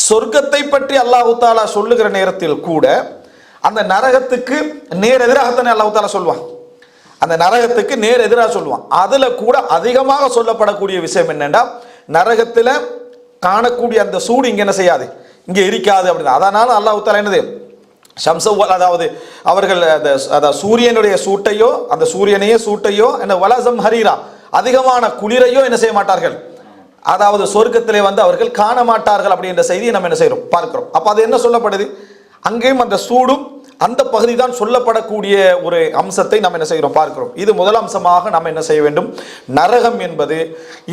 சொர்க்கத்தை பற்றி அல்லாஹு தாலா சொல்லுகிற நேரத்தில் கூட அந்த நரகத்துக்கு நேர் எதிராகத்தானே அல்லாஹு தாலா சொல்லுவான் அந்த நரகத்துக்கு நேர் எதிராக சொல்லுவான் அதுல கூட அதிகமாக சொல்லப்படக்கூடிய விஷயம் என்னென்னா நரகத்துல காணக்கூடிய அந்த சூடு இங்க என்ன செய்யாது? இங்க இருக்காது அப்படின்னு. அதனால அல்லாஹு தாலா என்னது? ஷம்சவ் அதாவது அவர்கள் அந்த அதாவது சூரியனுடைய சூட்டையோ அந்த சூரியனையே சூட்டையோ என்ன வலசம் ஹரீரா அதிகமான குளிரையோ என்ன செய்ய மாட்டார்கள்? அதாவது சொர்க்கத்திலே வந்து அவர்கள் காண மாட்டார்கள் அப்படின்ற செய்தியை நம்ம என்ன செய்கிறோம் பார்க்கிறோம். அப்போ அது என்ன சொல்லப்படுது? அங்கேயும் அந்த சூடும் அந்த பகுதி தான் சொல்லப்படக்கூடிய ஒரு அம்சத்தை நம்ம என்ன செய்கிறோம் பார்க்கிறோம். இது முதல் அம்சமாக நம்ம என்ன செய்ய வேண்டும்? நரகம் என்பது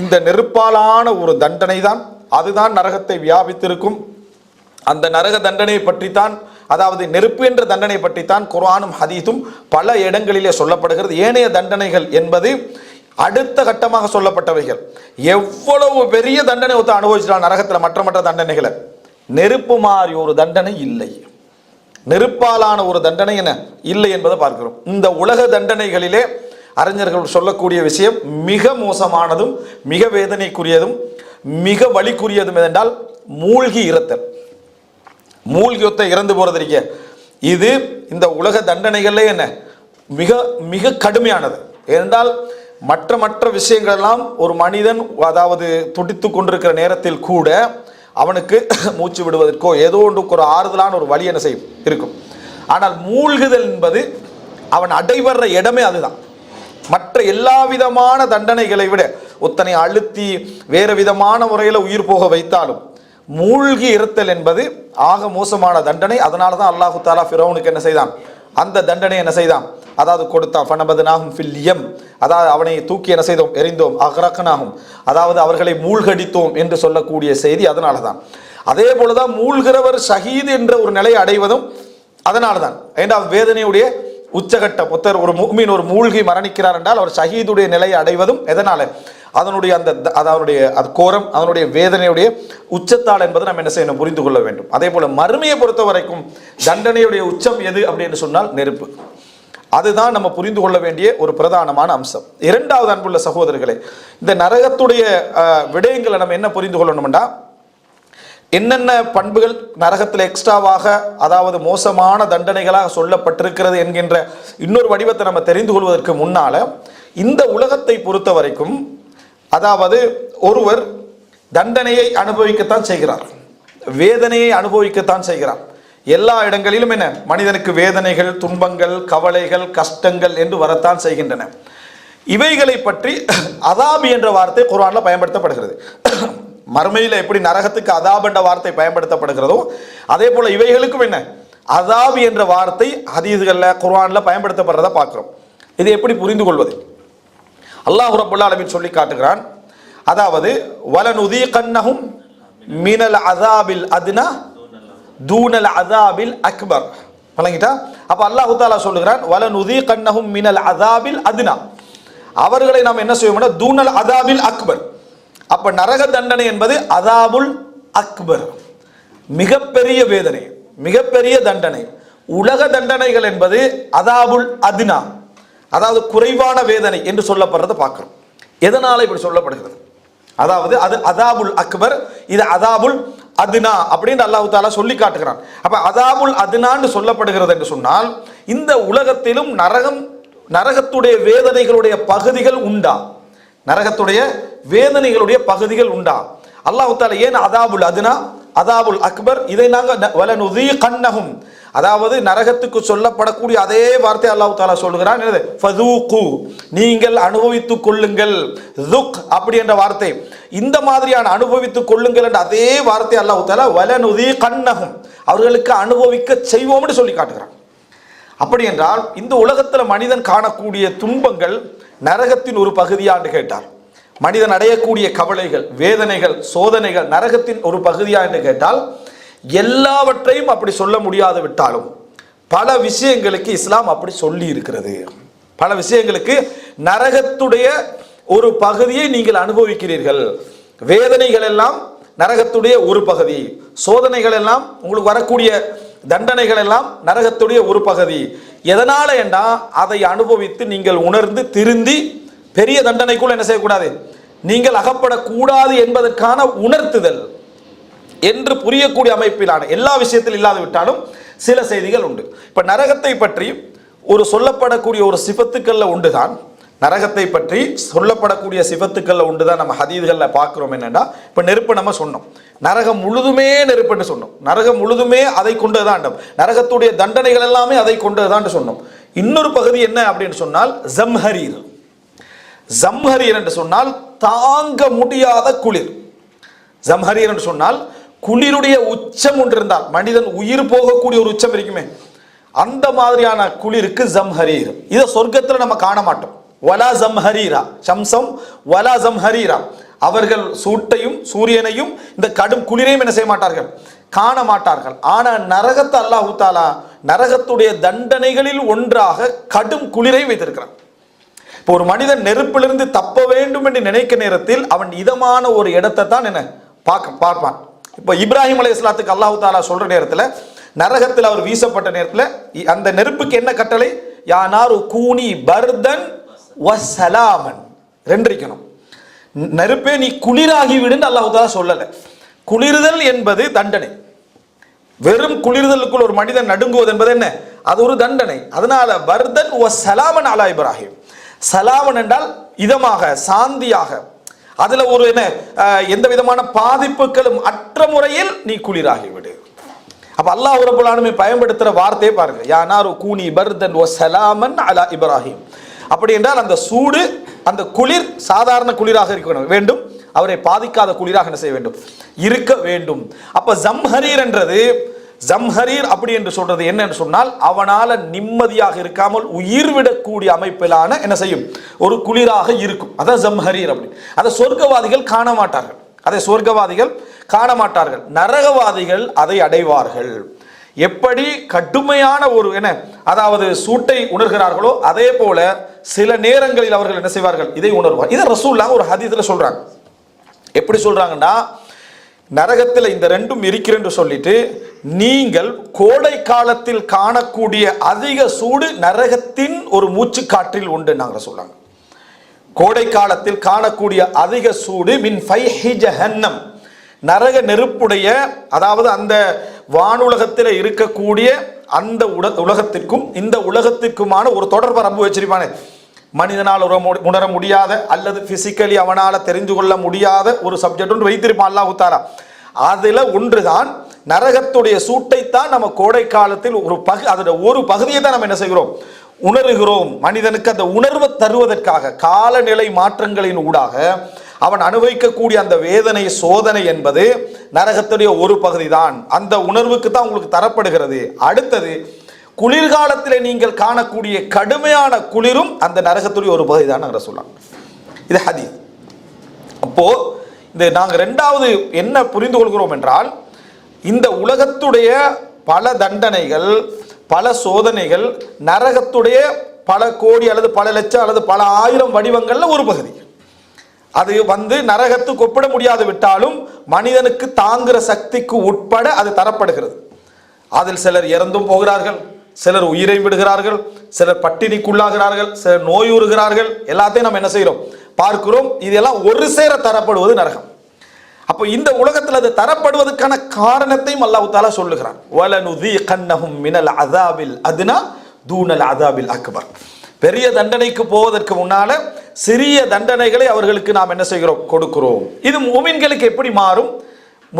இந்த நெருப்பாலான ஒரு தண்டனை தான் அதுதான் நரகத்தை வியாபித்திருக்கும். அந்த நரக தண்டனை பற்றித்தான் அதாவது நெருப்பு என்ற தண்டனை பற்றித்தான் குரானும் ஹதீஸும் பல இடங்களிலே சொல்லப்படுகிறது. ஏனைய தண்டனைகள் என்பது அடுத்த கட்டமாக சொல்லப்பட்டவைகள். எவ்வளவு பெரிய தண்டனை ஒருத்தன் அனுபவிச்சிட்டான் நரகத்தில் மற்ற மற்ற தண்டனைகளை. நெருப்பு மாறி ஒரு தண்டனை இல்லை. நெருப்பாலான ஒரு தண்டனை என்ன? இல்லை என்பதை பார்க்கிறோம். இந்த உலக தண்டனைகளிலே அறிஞர்கள் சொல்லக்கூடிய விஷயம் மிக மோசமானதும் மிக வேதனைக்குரியதும் மிக வலிக்குரியதும் என்றால் மூழ்கி இறத்தல். மூழ்கி ஒத்த இறந்து போகிறது இருக்க. இது இந்த உலக தண்டனைகள்ல என்ன? மிக மிக கடுமையானது. ஏனென்றால் மற்ற மற்ற விஷயங்களெல்லாம் ஒரு மனிதன் அதாவது துடித்து கொண்டிருக்கிற நேரத்தில் கூட அவனுக்கு மூச்சு விடுவதற்கோ ஏதோ ஒன்றுக்கு ஒரு ஆறுதலான ஒரு வழி என்ன செய்யும்? இருக்கும். ஆனால் மூழ்குதல் என்பது அவன் அடைவர்ற இடமே அதுதான். மற்ற எல்லா விதமான தண்டனைகளை விட ஒத்தனை அழுத்தி வேறு விதமான முறையில் உயிர் போக வைத்தாலும் மூழ்கி இருத்தல் என்பது ஆக மோசமான தண்டனை. அதனால தான் அல்லாஹு தாலா ஃபிரௌனுக்கு என்ன செய்தான்? அந்த தண்டனை என்ன செய்தான்? அதாவது கொடுத்தான். ஃபனபதனாகும் ஃபில்லியம் அதாவது அவனை தூக்கி என்ன செய்தோம்? எறிந்தோம். அகரக்கனாகும் அதாவது அவர்களை மூழ்கடித்தோம் என்று சொல்லக்கூடிய செய்தி அதனால தான் அதே போலதான் மூழ்கிறவர் ஷஹீத் என்ற ஒரு நிலையை அடைவதும் அதனால தான் ஏண்டா வேதனையுடைய உச்சகட்டம். ஒருத்தர் ஒரு முக்மீன் ஒரு மூழ்கி மரணிக்கிறார் என்றால் அவர் ஷஹீதுடைய நிலையை அடைவதும் எதனால? அதனுடைய அந்த த- அதனுடைய அது கோரம் அதனுடைய வேதனையுடைய உச்சத்தால் என்பதை நம்ம என்ன செய்யணும்? புரிந்து கொள்ள வேண்டும். அதே போல மறுமையை பொறுத்த வரைக்கும் தண்டனையுடைய உச்சம் எது அப்படின்னு சொன்னால் நெருப்பு. அதுதான் நம்ம புரிந்து கொள்ள வேண்டிய ஒரு பிரதானமான அம்சம். இரண்டாவது அன்புள்ள சகோதரர்களே இந்த நரகத்துடைய விடயங்களை நம்ம என்ன புரிந்து கொள்ளணும்னா என்னென்ன பண்புகள் நரகத்தில் எக்ஸ்ட்ராவாக அதாவது மோசமான தண்டனைகளாக சொல்லப்பட்டிருக்கிறது என்கின்ற இன்னொரு வடிவத்தை நம்ம தெரிந்து கொள்வதற்கு முன்னால் இந்த உலகத்தை பொறுத்த வரைக்கும் அதாவது ஒருவர் தண்டனையை அனுபவிக்கத்தான் செய்கிறார். வேதனையை அனுபவிக்கத்தான் செய்கிறார். எல்லா இடங்களிலும் என்ன? மனிதனுக்கு வேதனைகள் துன்பங்கள் கவலைகள் கஷ்டங்கள் என்று வரத்தான் செய்கின்றன. இவைகளை பற்றி அதாபி என்ற வார்த்தை குரானில் பயன்படுத்தப்படுகிறது. மறுமையில் எப்படி நரகத்துக்கு அதாப் என்ற வார்த்தை பயன்படுத்தப்படுகிறதோ அதே போல் இவைகளுக்கும் என்ன? அதாபி என்ற வார்த்தை ஹதீதுகளில் குர்ஆனில் பயன்படுத்தப்படுறத பார்க்குறோம். இதை எப்படி புரிந்து கொள்வது? அல்லாஹ் ரபுல்லா அலமின் சொல்லி காட்டுகிறான். அதாவது வலனுதி கண்ணகும் மினல் அதாபில் அதுனா தூனல் அதாபில் அக்பர். வழங்கிட்டா? அப்ப அல்லாஹு தாலா சொல்லுகிறான் வலனுதி கண்ணஹும் மினல் அதாபில் அதுனா. அவர்களை நாம் என்ன செய்வோம்னா தூனல் அதாபில் அக்பர். அப்ப நரக தண்டனை என்பது அதாபுல் அக்பர். மிகப்பெரிய வேதனை மிகப்பெரிய தண்டனை. உலக தண்டனைகள் என்பது அதாபுல் அதுனா. அதாவது குறைவான வேதனை என்று சொல்லப்படுறதை பார்க்குறோம். எதனால் இப்படி சொல்லப்படுகிறது? அதாவது அது அதாபுல் அக்பர் இது அதாபுல் அதுனா அப்படின்னு அல்லாஹு தாலா சொல்லி காட்டுகிறான். அப்ப அதாபுல் அதுனான்னு சொல்லப்படுகிறது என்று சொன்னால் இந்த உலகத்திலும் நரகம் நரகத்துடைய வேதனைகளுடைய பகுதிகள் உண்டா? நரகத்துடைய வேதனைகளுடைய பகுதிகள் உண்டா? அல்லாஹு தாலா ஏன் அதாபுல் அதுனா அதாபுல் அக்பர் இதை நாங்கள் வலனுதி கண்ணகும் அதாவது நரகத்துக்கு சொல்லப்படக்கூடிய அதே வார்த்தை அல்லாஹு தாலா சொல்லுகிறான். என்னது? ஃபதூகு. நீங்கள் அனுபவித்துக் கொள்ளுங்கள். துக் அப்படி என்ற வார்த்தை. இந்த மாதிரியான அனுபவித்துக் கொள்ளுங்கள் என்ற அதே வார்த்தை அல்லாஹு தாலா வலனுதி கண்ணகம் அவர்களுக்கு அனுபவிக்க செய்வோம்னு சொல்லி காட்டுகிறான். அப்படி என்றால் இந்த உலகத்தில் மனிதன் காணக்கூடிய துன்பங்கள் நரகத்தின் ஒரு பகுதியாண்டு கேட்டார். மனிதன் அடையக்கூடிய கவலைகள் வேதனைகள் சோதனைகள் நரகத்தின் ஒரு பகுதியா என்று கேட்டால் எல்லாவற்றையும் அப்படி சொல்ல முடியாது விட்டாலும் பல விஷயங்களுக்கு இஸ்லாம் அப்படி சொல்லி இருக்கிறது. பல விஷயங்களுக்கு நரகத்துடைய ஒரு பகுதியை நீங்கள் அனுபவிக்கிறீர்கள். வேதனைகள் எல்லாம் நரகத்துடைய ஒரு பகுதி. சோதனைகள் எல்லாம் உங்களுக்கு வரக்கூடிய தண்டனைகள் எல்லாம் நரகத்துடைய ஒரு பகுதி. எதனால என்றா அதை அனுபவித்து நீங்கள் உணர்ந்து திருந்தி பெரிய தண்டனைக்குள் என்ன செய்யக்கூடாது? நீங்கள் அகப்படக்கூடாது என்பதற்கான உணர்த்துதல். என்று புரியக்கூடிய அமைப்பிலான எல்லா விஷயத்தில் இல்லாது விட்டாலும் சில செய்திகள் உண்டு. இப்போ நரகத்தை பற்றி ஒரு சொல்லப்படக்கூடிய ஒரு சிபத்துக்களில் உண்டு தான் நரகத்தை பற்றி சொல்லப்படக்கூடிய சிபத்துக்களில் உண்டு தான் நம்ம ஹதீதுகளில் பார்க்குறோம் என்னென்னா இப்போ நெருப்பு நம்ம சொன்னோம். நரகம் முழுதுமே நெருப்புன்னு சொன்னோம். நரகம் முழுதுமே அதை கொண்டதுதான் நரகத்துடைய தண்டனைகள் எல்லாமே அதை கொண்டதுதான் சொன்னோம். இன்னொரு பகுதி என்ன அப்படின்னு சொன்னால் ஜம்ஹரீர். ஜம்ஹரீர் என்று சொன்னால் தாங்க முடியாத குளிர். ஜம்ஹரீர் என்று சொன்னால் குளிருடைய உச்சம் ஒன்று இருந்தால் மனிதன் உயிர் போகக்கூடிய ஒரு உச்சம் இருக்குமே. அந்த மாதிரியான குளிருக்கு ஜம்ஹரீர். இதை சொர்க்கத்தில் நம்ம காண மாட்டோம் வலா ஜம்ஹரீரா. சம்சம் வலா ஜம்ஹரீரா. அவர்கள் சூட்டையும் சூரியனையும் இந்த கடும் குளிரையும் என்ன செய்ய மாட்டார்கள் காண மாட்டார்கள் ஆனால் நரகத்தை அல்லாஹு தாலா நரகத்துடைய தண்டனைகளில் ஒன்றாக கடும் குளிரை வைத்திருக்கிறான். இப்போ ஒரு மனிதன் நெருப்பிலிருந்து தப்ப வேண்டும் என்று நினைக்க நேரத்தில் அவன் இதமான ஒரு இடத்தை தான் என்ன? பார்க்க பார்ப்பான். இப்போ இப்ராஹிம் அலி இஸ்லாத்துக்கு அல்லாஹு தாலா சொல்ற நேரத்தில் நரகத்தில் அவர் வீசப்பட்ட நேரத்தில் இ- அந்த நெருப்புக்கு என்ன கட்டளை? யானாரு கூனி பர்தன் வசலாமன் ரெண்டிருக்கணும் நெருப்பே நீ குளிராகி விடுன்னு அல்லாஹு தாலா சொல்லலை. குளிர்தல் என்பது தண்டனை. வெறும் குளிர்தலுக்குள் ஒரு மனிதன் நடுங்குவது என்பது என்ன? அது ஒரு தண்டனை. அதனால வர்தன் ஒ சலாமன் அலா இப்ராஹிம். சலாமன் என்றால் இதமாக சாந்தியாக அதுல ஒரு என்ன எந்த விதமான பாதிப்புகளும் அற்ற முறையில் நீ குளிராகிவிடு. அப்போ அப்ப அல்லாஹ் உரப்புலானுமே பயன்படுத்துகிற பயன்படுத்துற வார்த்தையை பாருங்க. யானாரு கூனி பர்தன் ஓ சலாமன் அலா இப்ராஹிம். அப்படி என்றால் அந்த சூடு அந்த குளிர் சாதாரண குளிராக இருக்க வேண்டும். அவரை பாதிக்காத குளிராக என்ன செய்ய வேண்டும்? இருக்க வேண்டும். அப்ப ஜம்ஹரீர் என்றது ஜம்ஹரீர் அப்படி என்று சொல்றது என்ன சொன்னால் அவனால நிம்மதியாக இருக்காமல் உயிர் விடக்கூடிய அமைப்பிலான என்ன செய்யும்? ஒரு குளிராக இருக்கும். அதான் ஜம்ஹரீர் அப்படி. அதை சொர்க்கவாதிகள் காண மாட்டார்கள். அதை சொர்க்கவாதிகள் காண மாட்டார்கள். நரகவாதிகள் அதை அடைவார்கள். எப்படி கடுமையான ஒரு என்ன அதாவது சூட்டை உணர்கிறார்களோ அதே போல சில நேரங்களில் அவர்கள் என்ன செய்வார்கள்? இதை உணர்வார். இதை ரசூல்லா ஒரு ஹதீஸ்ல சொல்றாங்க. எப்படி சொல்றாங்கன்னா நரகத்தில் இந்த ரெண்டும் இருக்கிறேன் சொல்லிட்டு நீங்கள் கோடை காலத்தில் காணக்கூடிய அதிக சூடு நரகத்தின் ஒரு மூச்சுக்காற்றில் உண்டு நாங்கள் சொல்றாங்க. கோடை காலத்தில் காணக்கூடிய அதிக சூடு மின் ஜஹன்னம். நரக நெருப்புடைய அதாவது அந்த வானுலகத்தில் இருக்கக்கூடிய அந்த உட உலகத்திற்கும் இந்த உலகத்திற்குமான ஒரு தொடர்பை ரப்பு வச்சிருப்பானே. மனிதனால் உற மு- உணர முடியாத அல்லது பிசிக்கலி அவனால் தெரிந்து கொள்ள முடியாத ஒரு சப்ஜெக்ட் ஒன்று வைத்திருப்பான் அல்லாஹ் தாலா. அதில் ஒன்றுதான் நரகத்துடைய சூட்டைத்தான் நம்ம கோடை காலத்தில் ஒரு பகு அதோட ஒரு பகுதியை தான் நம்ம என்ன செய்கிறோம்? உணர்கிறோம். மனிதனுக்கு அந்த உணர்வை தருவதற்காக காலநிலை மாற்றங்களின் ஊடாக அவன் அனுபவிக்கக்கூடிய அந்த வேதனை சோதனை என்பது நரகத்துடைய ஒரு பகுதி தான் அந்த உணர்வுக்கு தான் உங்களுக்கு தரப்படுகிறது. அடுத்தது குளிர்காலத்தில் நீங்கள் காணக்கூடிய கடுமையான குளிரும் அந்த நரகத்துடைய ஒரு பகுதி தான் சொல்லலாம் இது ஹதி அப்போ இந்த நாங்கள் ரெண்டாவது என்ன புரிந்து கொள்கிறோம் என்றால் இந்த உலகத்துடைய பல தண்டனைகள் பல சோதனைகள் நரகத்துடைய பல கோடி அல்லது பல லட்சம் அல்லது பல ஆயிரம் வடிவங்களில் ஒரு பகுதி. அது வந்து நரகத்துக்கு ஒப்பிட முடியாது விட்டாலும் மனிதனுக்கு தாங்குகிற சக்திக்கு உட்பட அது தரப்படுகிறது. அதில் சிலர் இறந்தும் போகிறார்கள் சிலர் உயிரை விடுகிறார்கள் சிலர் பட்டினிக்குள்ளாகிறார்கள் சிலர் நோயுறுகிறார்கள். எல்லாத்தையும் நம்ம என்ன செய்கிறோம் பார்க்கிறோம். இதெல்லாம் ஒரு சேர தரப்படுவது நரகம். அப்போ இந்த உலகத்தில் அது தரப்படுவதற்கான காரணத்தையும் அல்லாஹு தாலா சொல்லுகிறான். வலனுதி கண்ணகும் மினல் அதாபில் அதுனா தூணல் அதாபில் அக்பர். பெரிய தண்டனைக்கு போவதற்கு முன்னால சிறிய தண்டனைகளை அவர்களுக்கு நாம் என்ன செய்கிறோம்? கொடுக்கிறோம். இது மூமின்களுக்கு எப்படி மாறும்?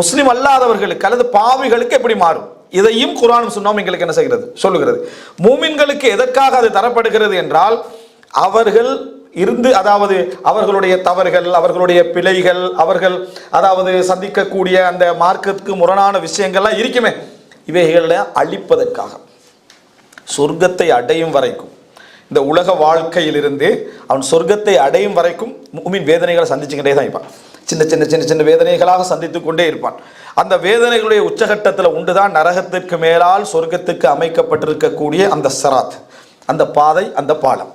முஸ்லிம் அல்லாதவர்களுக்கு அல்லது பாவிகளுக்கு எப்படி மாறும்? இதையும் குரானும் சொன்னோம் எங்களுக்கு என்ன செய்கிறது? சொல்லுகிறது. மூமின்களுக்கு எதற்காக அது தரப்படுகிறது என்றால் அவர்கள் இருந்து அதாவது அவர்களுடைய தவறுகள் அவர்களுடைய பிழைகள் அவர்கள் அதாவது சந்திக்கக்கூடிய அந்த மார்க்கத்துக்கு முரணான விஷயங்கள்லாம் இருக்குமே இவைகளை அழிப்பதற்காக. சொர்க்கத்தை அடையும் வரைக்கும் இந்த உலக வாழ்க்கையிலிருந்து அவன் சொர்க்கத்தை அடையும் வரைக்கும் மூமின் வேதனைகளை சந்திச்சுக்கிட்டே தான் இருப்பான். சின்ன சின்ன சின்ன சின்ன வேதனைகளாக சந்தித்து கொண்டே இருப்பான். அந்த வேதனைகளுடைய உச்சகட்டத்தில் உண்டுதான் நரகத்திற்கு மேலால் சொர்க்கத்துக்கு அமைக்கப்பட்டிருக்கக்கூடிய அந்த சராத் அந்த பாதை அந்த பாலம்.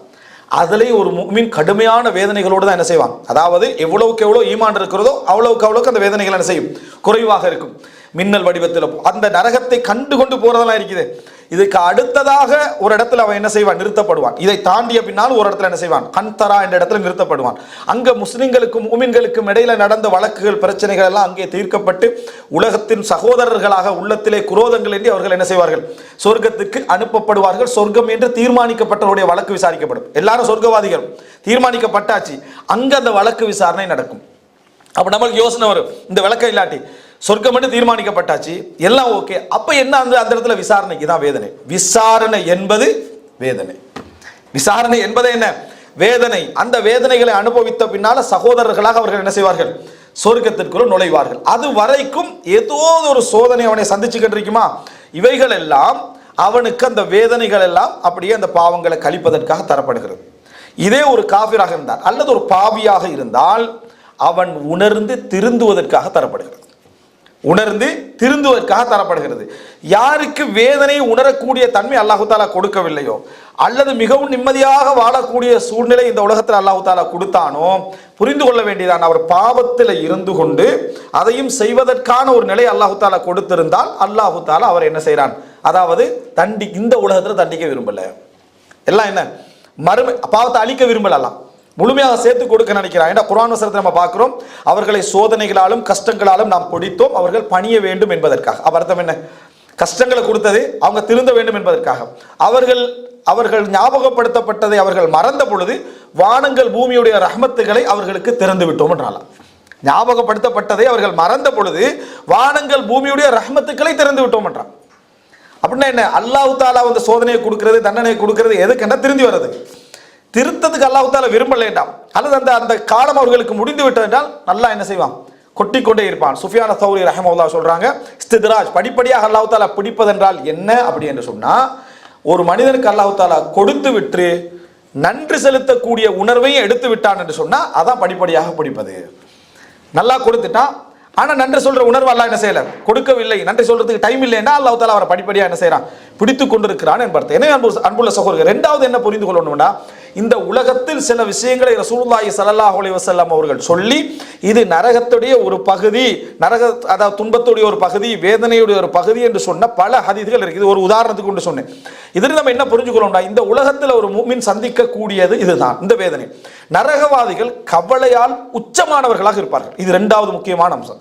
அதுலேயும் ஒரு மீன் கடுமையான வேதனைகளோடு தான் என்ன செய்வான்? அதாவது எவ்வளவுக்கு எவ்வளோ ஈமான் இருக்கிறதோ அவ்வளவுக்கு அவ்வளோக்கு அந்த வேதனைகள் என்ன செய்யும்? குறைவாக இருக்கும். மின்னல் வடிவத்தில் அந்த நரகத்தை கண்டு கொண்டு போகிறதெல்லாம் இருக்குது. இதுக்கு அடுத்ததாக ஒரு இடத்துல அவன் என்ன செய்வான்? நிறுத்தப்படுவான். இதை தாண்டிய பின்னால் ஒரு இடத்துல என்ன செய்வான்? கண்தரா என்ற இடத்துல நிறுத்தப்படுவான். அங்க முஸ்லிம்களுக்கும் உமின்களுக்கும் இடையில நடந்த வழக்குகள் பிரச்சனைகள் எல்லாம் அங்கே தீர்க்கப்பட்டு உலகத்தின் சகோதரர்களாக உள்ளத்திலே குரோதங்கள் என்று அவர்கள் என்ன செய்வார்கள்? சொர்க்கத்துக்கு அனுப்பப்படுவார்கள். சொர்க்கம் என்று தீர்மானிக்கப்பட்டவருடைய வழக்கு விசாரிக்கப்படும். எல்லாரும் சொர்க்கவாதிகள். தீர்மானிக்கப்பட்டாச்சு. அங்க அந்த வழக்கு விசாரணை நடக்கும். அப்ப நம்மளுக்கு யோசனை வரும். இந்த விளக்கம் இல்லாட்டி சொர்க்கம் மட்டும் தீர்மானிக்கப்பட்டாச்சு எல்லாம் ஓகே. அப்ப என்ன அந்த அந்த இடத்துல விசாரணைக்கு தான் வேதனை. விசாரணை என்பது வேதனை. விசாரணை என்பது என்ன? வேதனை. அந்த வேதனைகளை அனுபவித்த பின்னால சகோதரர்களாக அவர்கள் என்ன செய்வார்கள்? சொர்க்கத்திற்குள் நுழைவார்கள். அது வரைக்கும் ஏதோ ஒரு சோதனை அவனை சந்திச்சுக்கிட்டு இருக்குமா இவைகள் எல்லாம் அவனுக்கு அந்த வேதனைகள் எல்லாம் அப்படியே அந்த பாவங்களை கழிப்பதற்காக தரப்படுகிறது. இதே ஒரு காபிராக இருந்தால் அல்லது ஒரு பாவியாக இருந்தால் அவன் உணர்ந்து திருந்துவதற்காக தரப்படுகிறது. உணர்ந்து திருந்துவதற்காக தரப்படுகிறது. யாருக்கு வேதனை உணரக்கூடிய தன்மை அல்லாஹு தாலா கொடுக்கவில்லையோ அல்லது மிகவும் நிம்மதியாக வாழக்கூடிய சூழ்நிலை இந்த உலகத்தில் அல்லாஹு தாலா கொடுத்தானோ புரிந்து கொள்ள வேண்டியதான் அவர் பாவத்தில் இருந்து கொண்டு அதையும் செய்வதற்கான ஒரு நிலை அல்லாஹு தாலா கொடுத்திருந்தால் அல்லாஹு தாலா அவர் என்ன செய்கிறான் அதாவது தண்டி இந்த உலகத்தில் தண்டிக்க விரும்பலை. எல்லாம் என்ன? மறுமை பாவத்தை அழிக்க விரும்பலாம் முழுமையாக சேர்த்து கொடுக்க நினைக்கிறான் ஏன்னா குரான் வசனத்தை நம்ம பார்க்குறோம்? அவர்களை சோதனைகளாலும் கஷ்டங்களாலும் நாம் பிடித்தோம். அவர்கள் பணிய வேண்டும் என்பதற்காக. அப்ப அர்த்தம் என்ன? கஷ்டங்களை கொடுத்தது அவங்க திருந்த வேண்டும் என்பதற்காக. அவர்கள் அவர்கள் ஞாபகப்படுத்தப்பட்டதை அவர்கள் மறந்த பொழுது வானங்கள் பூமியுடைய ரஹமத்துகளை அவர்களுக்கு திறந்து விட்டோம் என்றாலாம் ஞாபகப்படுத்தப்பட்டதை அவர்கள் மறந்த பொழுது வானங்கள் பூமியுடைய ரஹமத்துக்களை திறந்து விட்டோம் என்றான். அப்படின்னா என்ன? அல்லாஹு தாலா வந்து சோதனையை கொடுக்கறது தண்டனையை கொடுக்கறது எதுக்குன்னா திருந்தி வர்றது திருத்ததுக்கு அல்லாஹால விரும்பல விரும்பலேண்டாம் அல்லது அந்த அந்த காலம் அவர்களுக்கு முடிந்து விட்டது என்றால் நல்லா என்ன செய்வான்? கொட்டி கொண்டே இருப்பான். சுஃபியான சௌரி ரஹமவுல்லா சொல்றாங்க இஸ்தித்ராஜ் படிப்படியாக அல்லாஹால பிடிப்பதென்றால் என்ன? அப்படி என்று சொன்னா ஒரு மனிதனுக்கு அல்லாஹு கொடுத்து விட்டு நன்றி செலுத்தக்கூடிய உணர்வையும் எடுத்து விட்டான் என்று சொன்னா அதான் படிப்படியாக பிடிப்பது. நல்லா கொடுத்துட்டான் ஆனால் நன்றி சொல்ற உணர்வு அல்லாஹ் என்ன செய்யல? கொடுக்கவில்லை. நன்றி சொல்றதுக்கு டைம் இல்லைன்னா அல்லாஹ் தாலா அவரை படிப்படியாக என்ன செய்யறான் பிடித்து கொண்டிருக்கிறான் என்பது எனவே அன்பு அன்புள்ள சகோதரர் ரெண்டாவது என்ன புரிந்து கொள்ளணும்னா இந்த உலகத்தில் சில விஷயங்களை ரசூலுல்லாஹி ஸல்லல்லாஹு அலைஹி வஸல்லம் அவர்கள் சொல்லி இது நரகத்துடைய ஒரு பகுதி நரக அதாவது துன்பத்துடைய ஒரு பகுதி வேதனையுடைய ஒரு பகுதி என்று சொன்ன பல ஹதீதுகள் இருக்கு இது ஒரு உதாரணத்துக்கு கொண்டு சொன்னேன். இதில் நம்ம என்ன புரிஞ்சுக்கிறோம்னா இந்த உலகத்தில் ஒரு மூமின் சந்திக்கக்கூடியது இதுதான் இந்த வேதனை. நரகவாதிகள் கவலையால் உச்சமானவர்களாக இருப்பார்கள். இது ரெண்டாவது முக்கியமான அம்சம்.